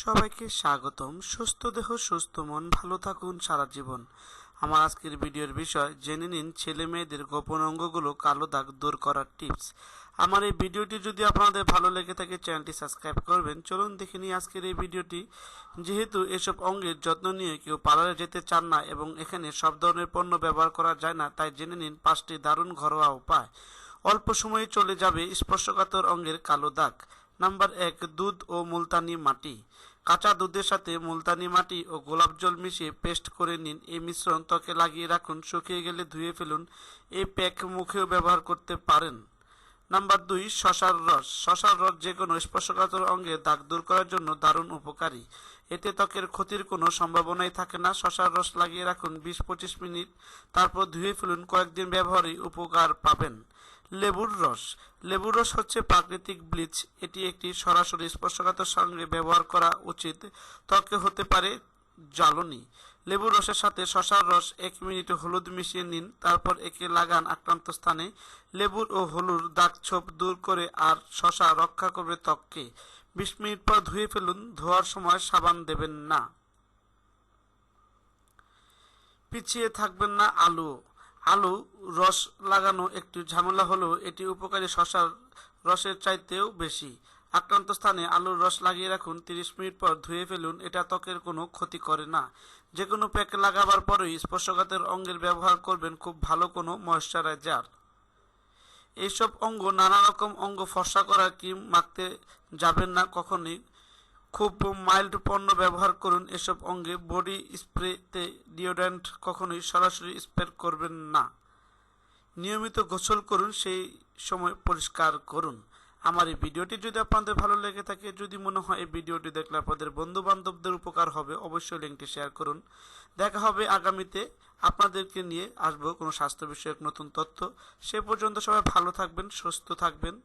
সবাইকে স্বাগতম। সুস্থ দেহ, সুস্থ মন, ভালো থাকুন সারা জীবন। আমার আজকের ভিডিওর বিষয়, জেনে নিন ছেলে মেয়েদের গোপন অঙ্গগুলো কালো দাগ দূর করার টিপস। আমার এই ভিডিওটি যদি আপনাদের ভালো লেগে থাকে, চ্যানেলটি সাবস্ক্রাইব করবেন। চলুন দেখে নিই আজকের এই ভিডিওটি। যেহেতু এসব অঙ্গের যত্ন নিয়ে কেউ পার্লারে যেতে চান না এবং এখানে সব ধরনের পণ্য ব্যবহার করা যায় না, তাই জেনে নিন পাঁচটি দারুণ ঘরোয়া উপায়। অল্প সময়ে চলে যাবে স্পর্শকাতর অঙ্গের কালো দাগ। নাম্বার এক, দুধ ও মুলতানি মাটি। কাঁচা দুধের সাথে মুলতানি মাটি ও গোলাপ জল মিশিয়ে পেস্ট করে নিন। এই মিশ্রণ ত্বকে লাগিয়ে রাখুন, শুকিয়ে গেলে ধুয়ে ফেলুন। এই প্যাক মুখেও ব্যবহার করতে পারেন। নাম্বার দুই, শশার রস। শশার রস যে কোনো স্পর্শকাতর অঙ্গে দাগ দূর করার জন্য দারুণ উপকারী। এতে ত্বকের ক্ষতির কোনো সম্ভাবনাই থাকে না। শশার রস লাগিয়ে রাখুন বিশ পঁচিশ মিনিট, তারপর ধুয়ে ফেলুন। কয়েকদিন ব্যবহারই উপকার পাবেন। লেবুর রস। লেবুর রস হচ্ছে প্রাকৃতিক ব্লিচ। এটি একটি সরাসরি স্পর্শকাতর সঙ্গে ব্যবহার করা উচিত। ত্বকে হতে পারে জ্বালনি। লেবুর রসের সাথে শশার রস এক মিনিট হলুদ মিশিয়ে নিন, তারপর একে লাগান আক্রান্ত স্থানে। লেবুর ও হলুদ দাগ ছোপ দূর করে আর শশা রক্ষা করবে ত্বককে। বিশ মিনিট পর ধুয়ে ফেলুন। ধোয়ার সময় সাবান দেবেন না। পিছিয়ে থাকবেন না আলু আলু, রস লাগানো একটু ঝামেলা হলেও এটি উপকারী শশার রসের চাইতেও বেশি। আক্রান্ত স্থানে আলুর রস লাগিয়ে রাখুন তিরিশ মিনিট পর ধুয়ে ফেলুন, এটা ত্বকের কোনো ক্ষতি করে না। যে কোনো প্যাক লাগাবার পরেই স্পর্শকাতের অঙ্গের ব্যবহার করবেন খুব ভালো কোনো ময়শ্চারাইজার। এইসব অঙ্গ নানা রকম অঙ্গ ফর্সা করা ক্রিম মাখতে যাবেন না কখনই। খুব মাইল্ড পণ্য ব্যবহার করুন। এসব অঙ্গে বডি স্প্রেতে ডিওড্রেন্ট কখনোই সরাসরি স্প্রে করবেন না। নিয়মিত গোসল করুন, সেই সময় পরিষ্কার করুন। আমার এই ভিডিওটি যদি আপনাদের ভালো লেগে থাকে, যদি মনে হয় এই ভিডিওটি দেখলে আপনাদের বন্ধু বান্ধবদের উপকার হবে, অবশ্যই লিঙ্কটি শেয়ার করুন। দেখা হবে আগামীতে। আপনাদেরকে নিয়ে আসব কোনো স্বাস্থ্য বিষয়ক নতুন তথ্য। সে পর্যন্ত সবাই ভালো থাকবেন, সুস্থ থাকবেন।